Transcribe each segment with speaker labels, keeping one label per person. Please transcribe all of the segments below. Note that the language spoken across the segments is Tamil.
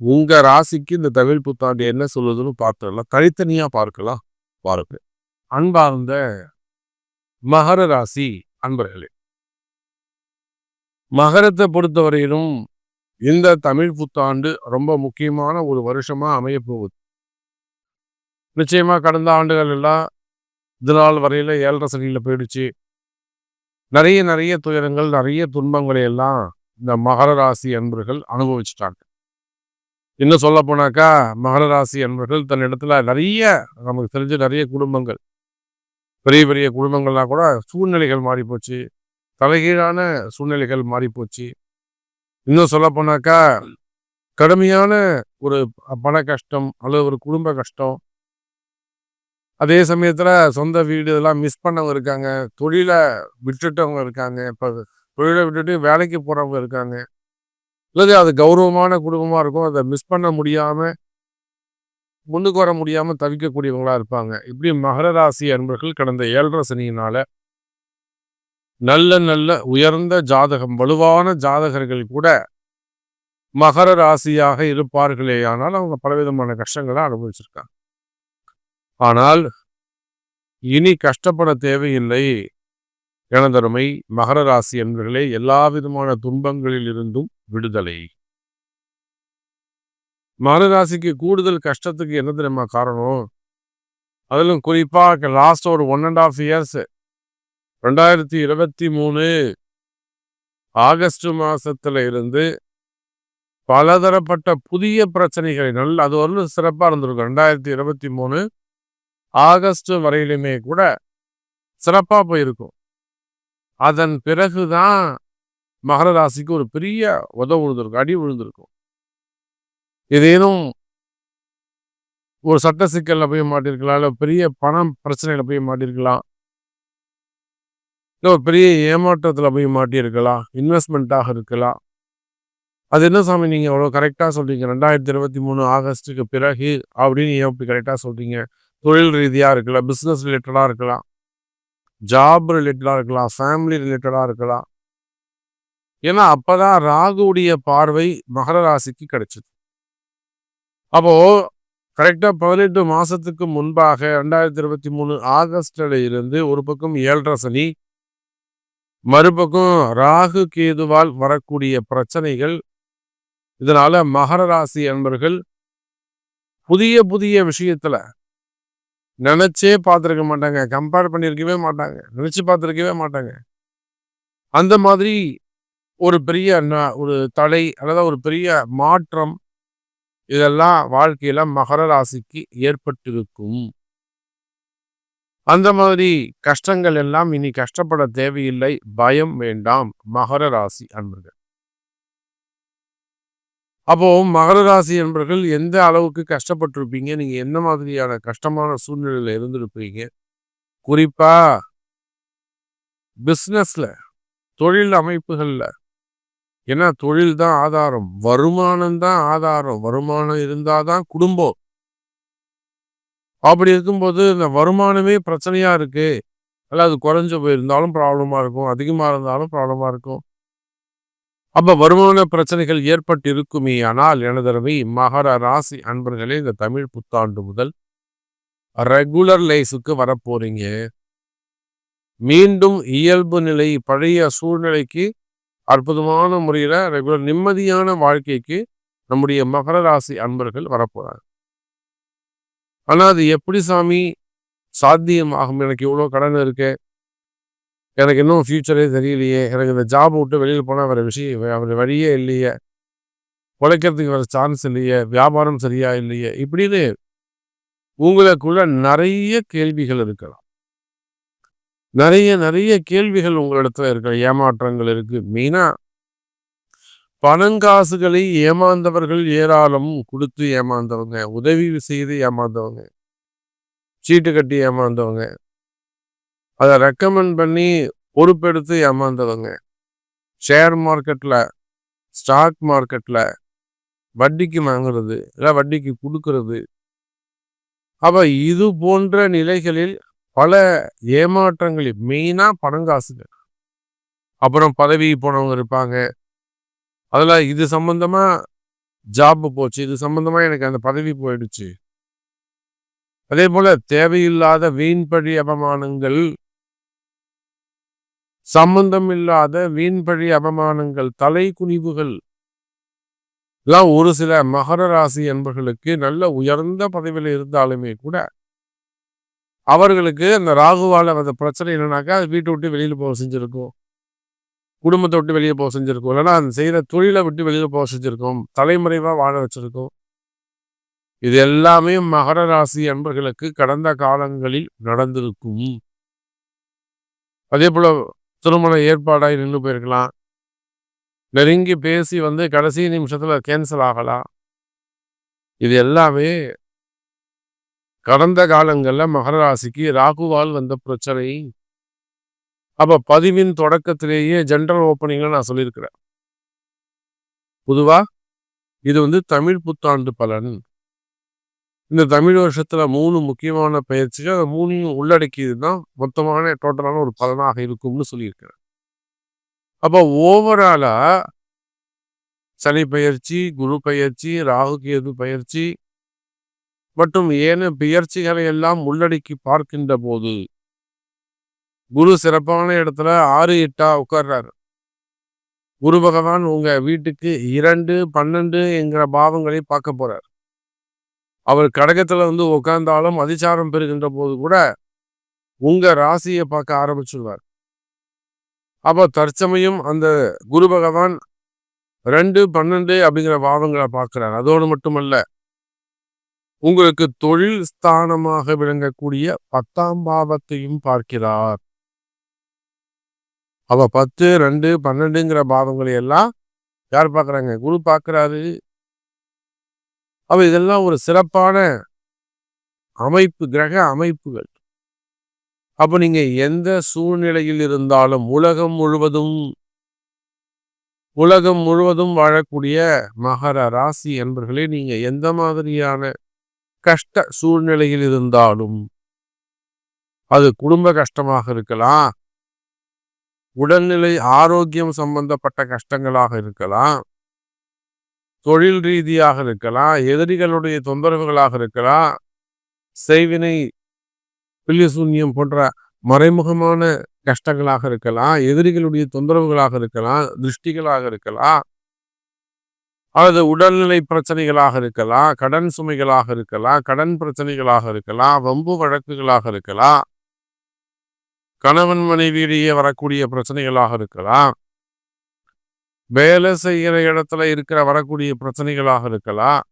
Speaker 1: உங்க ராசிக்கு இந்த தமிழ் புத்தாண்டு என்ன சொல்லுதுன்னு பார்த்துடலாம். தனித்தனியா பார்க்கலாம். பாருங்க. அன்பார்ந்த மகர ராசி அன்பர்களே. மகரத்தை பொறுத்தவரையிலும் இந்த தமிழ் புத்தாண்டு ரொம்ப முக்கியமான ஒரு வருஷமா அமைய போகுது. நிச்சயமா கடந்த ஆண்டுகள் எல்லாம் இதனால் வரையில் வரையில ஏழரை சனியில் போயிடுச்சு. நிறைய நிறைய துயரங்கள் நிறைய துன்பங்களை எல்லாம் இந்த மகர ராசி அன்பர்கள் அனுபவிச்சுட்டாங்க. இன்னும் சொல்ல போனாக்கா மகர ராசி அன்பர்கள் தன் இடத்துல நிறைய நமக்கு தெரிஞ்ச நிறைய குடும்பங்கள். பெரிய பெரிய குடும்பங்கள்லாம் கூட சூழ்நிலைகள் மாறி போச்சு தலைகீழான சூழ்நிலைகள் மாறி போச்சு இன்னும் சொல்ல போனாக்கா கடுமையான ஒரு பண கஷ்டம் அல்லது ஒரு குடும்ப கஷ்டம். அதே சமயத்தில் சொந்த வீடு இதெல்லாம் மிஸ் பண்ணவங்க இருக்காங்க. தொழிலை விட்டுட்டவங்க இருக்காங்க. இப்போ தொழிலை விட்டுட்டு வேலைக்கு போகிறவங்க இருக்காங்க. இல்லது அது கௌரவமான குடும்பமாக இருக்கும். அதை மிஸ் பண்ண முடியாமல் முன்னுக்கு வர முடியாமல் தவிக்கக்கூடியவங்களா இருப்பாங்க. இப்படி மகர ராசி அன்பர்கள் கடந்த ஏழரை சனியினால நல்ல நல்ல உயர்ந்த ஜாதகம் வலுவான ஜாதகர்கள் கூட மகர ராசியாக இருப்பார்களே. ஆனால் அவங்க பலவிதமான கஷ்டங்களை அனுபவிச்சிருக்காங்க. ஆனால் இனி கஷ்டப்பட தேவையில்லை. எனதருமை மகர ராசி என்பர்களே எல்லா விதமான துன்பங்களில் இருந்தும் விடுதலை. மகர ராசிக்கு கூடுதல் கஷ்டத்துக்கு என்ன தெரியுமா காரணம்? அதிலும் குறிப்பாக லாஸ்ட் ஒரு ஒன் அண்ட் ஆஃப் இயர்ஸ் ரெண்டாயிரத்தி இருபத்தி மூணு ஆகஸ்ட் மாசத்துல இருந்து பலதரப்பட்ட புதிய பிரச்சனைகளை நல்ல அது ஒரு சிறப்பாக இருந்திருக்கும். ரெண்டாயிரத்தி இருபத்தி மூணு ஆகஸ்ட் வரையிலுமே கூட சிறப்பாக போயிருக்கும். அதன் பிறகுதான் மகர ராசிக்கு ஒரு பெரிய உதவு விழுந்திருக்கும் அடி விழுந்திருக்கும். ஏதேனும் ஒரு சட்ட சிக்கலில் போய் மாட்டிருக்கலாம் இல்லை பெரிய பணம் பிரச்சனையில் போய் மாட்டிருக்கலாம் இல்லை ஒரு பெரிய ஏமாற்றத்தில் போய் மாட்டியிருக்கலாம் இன்வெஸ்ட்மெண்ட்டாக இருக்கலாம். அது என்ன சாமி நீங்கள் அவ்வளோ கரெக்டாக சொல்கிறீங்க ரெண்டாயிரத்தி இருபத்தி மூணு ஆகஸ்ட்டுக்கு பிறகு அப்படின்னு ஏன் இப்படி கரெக்டாக சொல்கிறீங்க தொழில் ரீதியாக இருக்கலாம் பிஸ்னஸ் ரிலேட்டடாக இருக்கலாம். ஜாப் ரிலேட்டடாக இருக்கலாம் ஃபேமிலி ரிலேட்டடாக இருக்கலாம். ஏன்னா அப்போதான் ராகுடைய பார்வை மகர ராசிக்கு கிடைச்சிது. அப்போ கரெக்டாக பதினெட்டு மாசத்துக்கு முன்பாக ரெண்டாயிரத்தி இருபத்தி மூணு ஆகஸ்டில் இருந்து ஒரு பக்கம் ஏழரை சனி மறுபக்கம் ராகு கேதுவால் வரக்கூடிய பிரச்சனைகள். இதனால மகர ராசி அன்பர்கள் புதிய புதிய விஷயத்துல நினைச்சே பார்த்துருக்க மாட்டாங்க. கம்பேர் பண்ணியிருக்கவே மாட்டாங்க. நினைச்சு பார்த்துருக்கவே மாட்டாங்க. அந்த மாதிரி ஒரு பெரிய ஒரு தடை அல்லது ஒரு பெரிய மாற்றம் இதெல்லாம் வாழ்க்கையில மகர ராசிக்கு ஏற்பட்டிருக்கும். அந்த மாதிரி கஷ்டங்கள் எல்லாம் இனி கஷ்டப்பட தேவையில்லை. பயம் வேண்டாம். மகர ராசி அன்பர்கள். அப்போ மகர ராசி என்பர்கள் எந்த அளவுக்கு கஷ்டப்பட்டிருப்பீங்க? நீங்க என்ன மாதிரியான கஷ்டமான சூழ்நிலையில இருந்திருப்பீங்க? குறிப்பா பிஸ்னஸ்ல தொழில் அமைப்புகள்ல. ஏன்னா தொழில் தான் ஆதாரம். வருமானம் தான் ஆதாரம். வருமானம் இருந்தாதான் குடும்பம். அப்படி இருக்கும்போது இந்த வருமானமே பிரச்சனையா இருக்கு. அல்ல அது குறைஞ்சு போயிருந்தாலும் ப்ராப்ளமா இருக்கும். அதிகமா இருந்தாலும் ப்ராப்ளமா இருக்கும். அப்போ வருமான பிரச்சனைகள் ஏற்பட்டு இருக்குமே ஆனால் எனதரவை மகர ராசி அன்பர்களே இந்த தமிழ் புத்தாண்டு முதல் ரெகுலர் லைஃபுக்கு வரப்போறீங்க. மீண்டும் இயல்பு நிலை பழைய சூழ்நிலைக்கு அற்புதமான முறையில ரெகுலர் நிம்மதியான வாழ்க்கைக்கு நம்முடைய மகர ராசி அன்பர்கள் வரப்போகிறாங்க ஆனால் அது எப்படி சாமி? சாத்தியமாகும். எனக்கு இவ்வளோ கடன் இருக்கு? எனக்கு இன்னும் ஃப்யூச்சரே தெரியலையே. எனக்கு இந்த ஜாப் விட்டு வெளியில் போனால் வேறு விஷயம் அவர் வழியே இல்லையே. உழைக்கிறதுக்கு வேறு சான்ஸ் இல்லையே. வியாபாரம் சரியா இல்லையே. இப்படின்னு உங்களுக்குள்ள நிறைய கேள்விகள் இருக்கலாம். நிறைய நிறைய கேள்விகள் உங்களிடத்துல இருக்கிற ஏமாற்றங்கள் இருக்கு. மெயினா பணங்காசுகளை ஏமாந்தவர்கள் ஏராளம். கொடுத்து ஏமாந்தவங்க. உதவி செய்து ஏமாந்தவங்க. சீட்டு கட்டி ஏமாந்தவங்க. அதை ரெக்கமெண்ட் பண்ணி பொறுப்பெடுத்து ஏமாந்தவங்க. ஷேர் மார்க்கெட்டில் ஸ்டாக் மார்க்கெட்டில் வட்டிக்கு வாங்குறது இல்லை வட்டிக்கு கொடுக்கறது. அப்போ இது போன்ற நிலைகளில் பல ஏமாற்றங்கள் மெயினாக பணங்காசுகள். அப்புறம் பதவி போனவங்க இருப்பாங்க. அதில் இது சம்மந்தமாக ஜாப் போச்சு இது சம்மந்தமாக எனக்கு அந்த பதவி போயிடுச்சு. அதே போல் தேவையில்லாத வீண்பழி அவமானங்கள் சம்பந்தம் இல்லாத வீண்பழி அவமானங்கள் தலை குனிவுகள் எல்லாம் ஒரு சில மகர ராசி என்பர்களுக்கு நல்ல உயர்ந்த பதவியில் இருந்தாலுமே கூட அவர்களுக்கு அந்த ராகுவால அந்த பிரச்சனை என்னன்னாக்கா அது வீட்டை விட்டு வெளியில் போக செஞ்சுருக்கும். குடும்பத்தை விட்டு வெளியே போக செஞ்சுருக்கும். இல்லைன்னா அந்த செய்கிற தொழிலை விட்டு வெளியில் போக செஞ்சுருக்கும். தலைமுறைவாக வாழ வச்சுருக்கும். இது எல்லாமே மகர ராசி அன்பர்களுக்கு கடந்த காலங்களில் நடந்திருக்கும். அதே போல திருமண ஏற்பாடாகி நின்று போயிருக்கலாம். நெருங்கி பேசி வந்து கடைசி நிமிஷத்துல கேன்சல் ஆகலாம். இது எல்லாமே கடந்த காலங்களில் மகர ராசிக்கு ராகுவால் வந்த பிரச்சனை. அப்ப பதிவின் தொடக்கத்திலேயே ஜென்ரல் ஓப்பனிங்கில் நான் சொல்லியிருக்கிறேன். பொதுவாக இது வந்து தமிழ் புத்தாண்டு பலன். இந்த தமிழ் வருஷத்துல மூணு முக்கியமான பயிற்சிகள் அந்த மூணையும் உள்ளடக்கியது தான் மொத்தமான டோட்டலான ஒரு பலனாக இருக்கும்னு சொல்லியிருக்கிறேன் அப்போ ஓவராலா சனி பயிற்சி குரு பயிற்சி ராகு கேது பயிற்சி மற்றும் ஏன பயிற்சிகளை எல்லாம் உள்ளடக்கி பார்க்கின்ற போது குரு சிறப்பான இடத்துல ஆறு எட்டா உட்கார்றாரு. குரு பகவான் உங்க வீட்டுக்கு இரண்டு பன்னெண்டு என்கிற பாவங்களை பார்க்க போறார். அவர் கடகத்துல வந்து உட்கார்ந்தாலும் அதிசாரம் பெறுகின்ற போது கூட உங்க ராசியை பார்க்க ஆரம்பிச்சுடுவார் அப்போ தற்சமயம் அந்த குரு பகவான் ரெண்டு பன்னெண்டு அப்படிங்கிற பாவங்களை பார்க்குறார். அதோடு மட்டுமல்ல உங்களுக்கு தொழில் ஸ்தானமாக விளங்கக்கூடிய பத்தாம் பாவத்தையும் பார்க்கிறார். அவ பத்து ரெண்டு பன்னெண்டுங்கிற பாவங்களை எல்லாம் யார் பார்க்குறாங்க? குரு பார்க்குறாரு. அப்போ இதெல்லாம் ஒரு சிறப்பான அமைப்பு கிரக அமைப்புகள். அப்போ நீங்கள் எந்த சூழ்நிலையில் இருந்தாலும் உலகம் முழுவதும் உலகம் முழுவதும் வாழக்கூடிய மகர ராசி என்பர்களே நீங்கள் எந்த மாதிரியான கஷ்ட சூழ்நிலையில் இருந்தாலும் அது குடும்ப கஷ்டமாக இருக்கலாம் உடல்நிலை ஆரோக்கியம் சம்பந்தப்பட்ட கஷ்டங்களாக இருக்கலாம் தொழில் ரீதியாக இருக்கலாம் எதிரிகளுடைய தொந்தரவுகளாக இருக்கலாம் செய்வினை பில்லிசூன்யம் போன்ற மறைமுகமான கஷ்டங்களாக இருக்கலாம் எதிரிகளுடைய தொந்தரவுகளாக இருக்கலாம் திருஷ்டிகளாக இருக்கலாம் அல்லது உடல்நிலை பிரச்சனைகளாக இருக்கலாம் கடன் சுமைகளாக இருக்கலாம் கடன் பிரச்சனைகளாக இருக்கலாம் வம்பு வழக்குகளாக இருக்கலாம் கணவன் மனைவியிடையே வரக்கூடிய பிரச்சனைகளாக இருக்கலாம். வேலை செய்கிற இடத்துல இருக்கிற வரக்கூடிய பிரச்சனைகளாக இருக்கலாம்.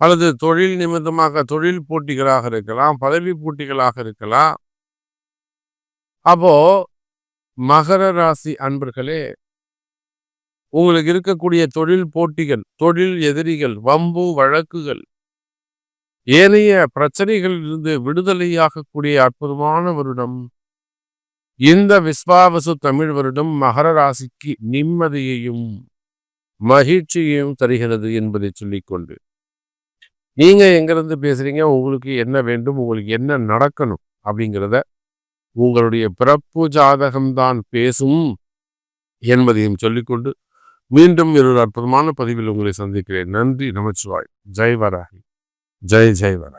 Speaker 1: அல்லது தொழில் நிமித்தமாக தொழில் போட்டிகளாக இருக்கலாம் பதவி போட்டிகளாக இருக்கலாம். அப்போ மகர ராசி அன்பர்களே உங்களுக்கு இருக்கக்கூடிய தொழில் போட்டிகள் தொழில் எதிரிகள் வம்பு வழக்குகள் ஏனைய பிரச்சனைகளிலிருந்து விடுதலையாகக்கூடிய அற்புதமான வருடம். இந்த விஸ்வாவசு தமிழ் வருடம் மகர ராசிக்கு நிம்மதியையும் மகிழ்ச்சியையும் தருகிறது என்பதை சொல்லிக்கொண்டு. நீங்க எங்கிருந்து பேசுறீங்க? உங்களுக்கு என்ன வேண்டும்? உங்களுக்கு என்ன நடக்கணும்? அப்படிங்கிறத உங்களுடைய பிறப்பு ஜாதகம்தான் பேசும் என்பதையும் சொல்லிக்கொண்டு மீண்டும் ஒரு அற்புதமான பதிவில் உங்களை சந்திக்கிறேன். நன்றி நமச்சிவாய் ஜெய் வராகி ஜெய் ஜெய் வராகி